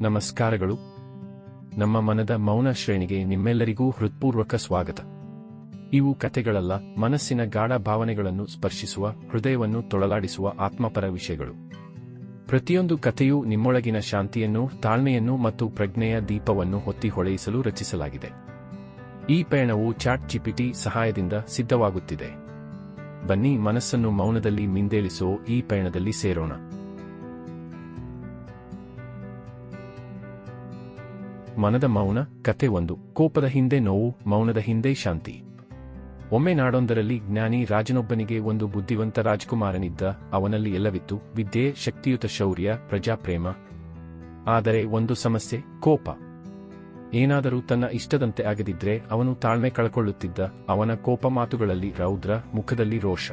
ನಮಸ್ಕಾರಗಳು. ನಮ್ಮ ಮನದ ಮೌನ ಶ್ರೇಣಿಗೆ ನಿಮ್ಮೆಲ್ಲರಿಗೂ ಹೃತ್ಪೂರ್ವಕ ಸ್ವಾಗತ. ಇವು ಕಥೆಗಳಲ್ಲ, ಮನಸ್ಸಿನ ಗಾಢ ಭಾವನೆಗಳನ್ನು ಸ್ಪರ್ಶಿಸುವ, ಹೃದಯವನ್ನು ತೊಳಲಾಡಿಸುವ ಆತ್ಮಪರ ವಿಷಯಗಳು. ಪ್ರತಿಯೊಂದು ಕಥೆಯೂ ನಿಮ್ಮೊಳಗಿನ ಶಾಂತಿಯನ್ನು, ತಾಳ್ಮೆಯನ್ನು ಮತ್ತು ಪ್ರಜ್ಞೆಯ ದೀಪವನ್ನು ಹೊತ್ತಿ ಹೊಳೆಯಿಸಲು ರಚಿಸಲಾಗಿದೆ. ಈ ಪಯಣವು ಚಾಟ್ ಚಿಪಿಟಿ ಸಹಾಯದಿಂದ ಸಿದ್ಧವಾಗುತ್ತಿದೆ. ಬನ್ನಿ ಮನಸ್ಸನ್ನು ಮೌನದಲ್ಲಿ ಮಿಂದೇಳಿಸೋ ಈ ಪಯಣದಲ್ಲಿ ಸೇರೋಣ. ಮನದ ಮೌನ, ಕತೆ ಒಂದು. ಕೋಪದ ಹಿಂದೆ ನೋವು, ಮೌನದ ಹಿಂದೆ ಶಾಂತಿ. ಒಮ್ಮೆ ನಾಡೊಂದರಲ್ಲಿ ಜ್ಞಾನಿ ರಾಜನೊಬ್ಬನಿಗೆ ಒಂದು ಬುದ್ಧಿವಂತ ರಾಜಕುಮಾರನಿದ್ದ, ಅವನಲ್ಲಿ ಎಲ್ಲವಿತ್ತು, ವಿದ್ಯೆ, ಶಕ್ತಿಯುತ ಶೌರ್ಯ, ಪ್ರಜಾಪ್ರೇಮ. ಆದರೆ ಒಂದು ಸಮಸ್ಯೆ, ಕೋಪ. ಏನಾದರೂ ತನ್ನ ಇಷ್ಟದಂತೆ ಆಗದಿದ್ರೆ ಅವನು ತಾಳ್ಮೆ ಕಳಕೊಳ್ಳುತ್ತಿದ್ದ, ಅವನ ಕೋಪ ಮಾತುಗಳಲ್ಲಿ ರೌದ್ರ, ಮುಖದಲ್ಲಿ ರೋಷ.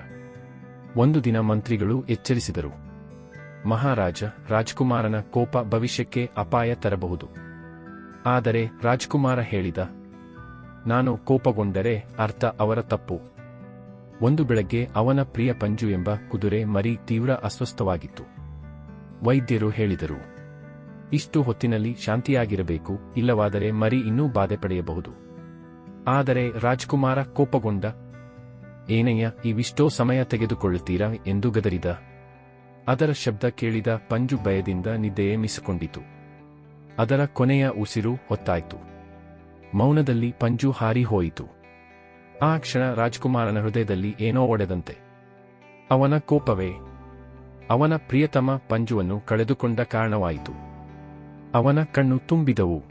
ಒಂದು ದಿನ ಮಂತ್ರಿಗಳು ಎಚ್ಚರಿಸಿದರು. ಮಹಾರಾಜ, ರಾಜ್ಕುಮಾರನ ಕೋಪ ಭವಿಷ್ಯಕ್ಕೆ ಅಪಾಯ ತರಬಹುದು. ಆದರೆ ರಾಜ್ಕುಮಾರ ಹೇಳಿದ, ನಾನು ಕೋಪಗೊಂಡರೆ ಅರ್ಥ ಅವರ ತಪ್ಪು. ಒಂದು ಬೆಳಗ್ಗೆ ಅವನ ಪ್ರಿಯ ಪಂಜು ಎಂಬ ಕುದುರೆ ಮರಿ ತೀವ್ರ ಅಸ್ವಸ್ಥವಾಗಿತ್ತು. ವೈದ್ಯರು ಹೇಳಿದರು, ಇಷ್ಟು ಹೊತ್ತಿನಲ್ಲಿ ಶಾಂತಿಯಾಗಿರಬೇಕು, ಇಲ್ಲವಾದರೆ ಮರಿ ಇನ್ನೂ ಬಾಧೆ ಪಡೆಯಬಹುದು. ಆದರೆ ರಾಜ್ಕುಮಾರ ಕೋಪಗೊಂಡ, ಏನಯ್ಯ, ಇವಿಷ್ಟೋ ಸಮಯ ತೆಗೆದುಕೊಳ್ಳುತ್ತೀರಾ? ಎಂದು ಗದರಿದ. ಅದರ ಶಬ್ದ ಕೇಳಿದ ಪಂಜು ಭಯದಿಂದ ನಿದ್ದೆಯೇ ಮಿಸಿಕೊಂಡಿತು. ಅದರ ಕೊನೆಯ ಉಸಿರು ಹೊತ್ತಾಯ್ತು. ಮೌನದಲ್ಲಿ ಪಂಜು ಹಾರಿ ಹೋಯಿತು. ಆ ಕ್ಷಣ ರಾಜ್ಕುಮಾರನ ಹೃದಯದಲ್ಲಿ ಏನೋ ಒಡೆದಂತೆ. ಅವನ ಕೋಪವೇ? ಅವನ ಪ್ರಿಯತಮ ಪಂಜುವನ್ನು ಕಳೆದುಕೊಂಡ ಕಾರಣವಾಯಿತು. ಅವನ ಕಣ್ಣು ತುಂಬಿದವು.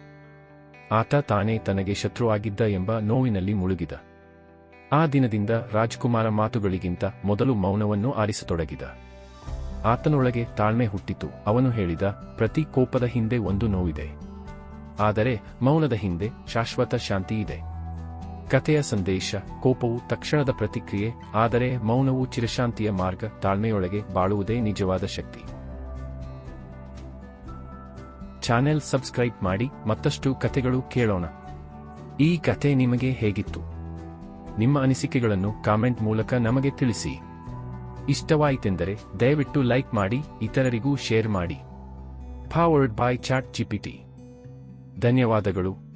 ಆತ ತಾನೇ ತನಗೆ ಶತ್ರುವಾಗಿದ್ದ ಎಂಬ ನೋವಿನಲ್ಲಿ ಮುಳುಗಿದ. ಆ ದಿನದಿಂದ ರಾಜ್ಕುಮಾರ ಮಾತುಗಳಿಗಿಂತ ಮೊದಲು ಮೌನವನ್ನು ಆರಿಸತೊಡಗಿದ. ಆತನೊಳಗೆ ತಾಳ್ಮೆ ಹುಟ್ಟಿತು. ಅವನು ಹೇಳಿದ, ಪ್ರತಿ ಕೋಪದ ಹಿಂದೆ ಒಂದು ನೋವಿದೆ. ಆದರೆ ಮೌನದ ಹಿಂದೆ ಶಾಶ್ವತ ಶಾಂತಿ ಇದೆ. ಕಥೆಯ ಸಂದೇಶ, ಕೋಪವು ತಕ್ಷಣದ ಪ್ರತಿಕ್ರಿಯೆ, ಆದರೆ ಮೌನವು ಚಿರಶಾಂತಿಯ ಮಾರ್ಗ, ತಾಳ್ಮೆಯೊಳಗೆ ಬಾಳುವುದೇ ನಿಜವಾದ ಶಕ್ತಿ. ಚಾನೆಲ್ ಸಬ್ಸ್ಕ್ರೈಬ್ ಮಾಡಿ, ಮತ್ತಷ್ಟು ಕಥೆಗಳು ಕೇಳೋಣ. ಈ ಕಥೆ ನಿಮಗೆ ಹೇಗಿತ್ತು? ನಿಮ್ಮ ಅನಿಸಿಕೆಗಳನ್ನು ಕಾಮೆಂಟ್ ಮೂಲಕ ನಮಗೆ ತಿಳಿಸಿ. ಇಷ್ಟವಾಯಿತೆಂದರೆ ದಯವಿಟ್ಟು ಲೈಕ್ ಮಾಡಿ ಇತರರಿಗೂ ಶೇರ್ ಮಾಡಿ. ಫಾವರ್ಡ್ ಬೈ ಚಾಟ್ ಜಿಪಿಟಿ ಧನ್ಯವಾದಗಳು.